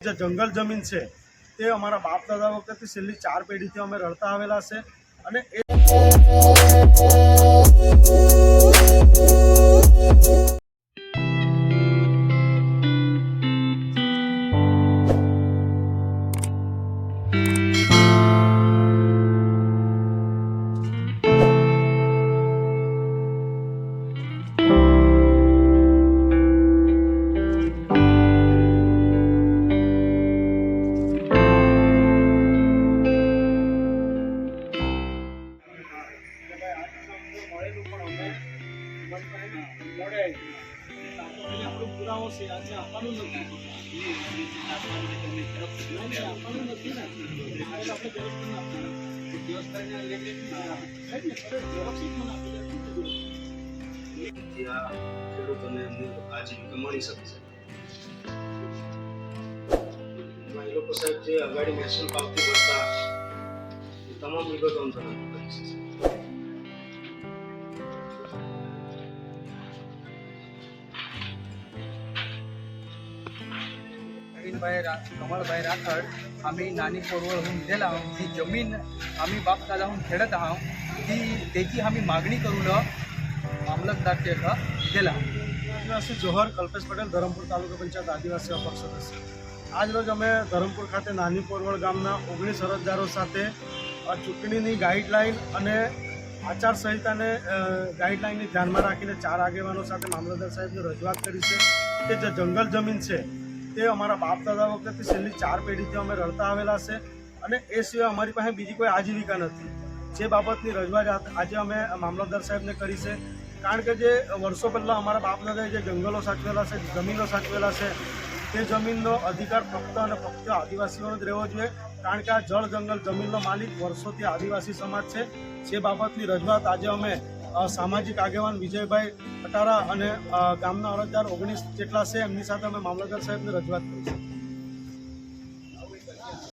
જે જંગલ જમીન છે, તે અમારા બાપ દાદા વખતથી છેલ્લી ચાર પેઢીથી અમે રડતા આવેલા છે અને એ જેથી આ ખેડૂતોને એમની આજીવિકા મળી શકે છે લોકો સાહેબ જે અગાડી મહેસૂલ તમામ વિગતો તમે કરી नवीनभाई रा कमळभाई राठड आम्ही नानी कोरवळहून दिला आहोत ती जमीन आम्ही बाप दादाहून खेळत आहोत ती त्याची आम्ही मागणी करून मामलतदार ते दिला આદિવાસી જોહર કલ્પેશ પટેલ ધરમપુર તાલુકા પંચાયત આદિવાસી અપક્ષ સદસ્ય આજરોજ અમે ધરમપુર ખાતે નાની પોરવળ ગામના ઓગણીસ અરજદારો સાથે અ, ચૂંટણીની ગાઈડલાઈન અને આચારસંહિતાને અ, ગાઈડલાઈનને ધ્યાનમાં રાખીને ચાર આગેવાનો સાથે મામલતદાર સાહેબને રજૂઆત કરી છે કે જે જંગલ જમીન છે તે અમારા બાપ દાદા વખતે છેલ્લી ચાર પેઢીથી અમે રડતા આવેલા છે. અને એ સિવાય અમારી પાસે બીજી કોઈ આજીવિકા નથી. જે બાબતની રજૂઆત આજે અમે મામલતદાર સાહેબને કરી છે. કારણ કે જે વર્ષો પહેલાં અમારા બાપ દાદાએ જે જંગલો સાચવેલા છે, જમીનો સાચવેલા છે, તે જમીનનો અધિકાર ફક્ત અને ફક્ત આદિવાસીઓનો જ રહેવો જોઈએ. કારણ કે આ જળ જંગલ જમીનનો માલિક વર્ષોથી આદિવાસી સમાજ છે. જે બાબતની રજૂઆત આજે અમે સામાજિક આગેવાન વિજયભાઈ અટારા અને ગામના અરજદાર ઓગણીસ જેટલા છે, એમની સાથે અમે મામલતદાર સાહેબને રજૂઆત કરી છે.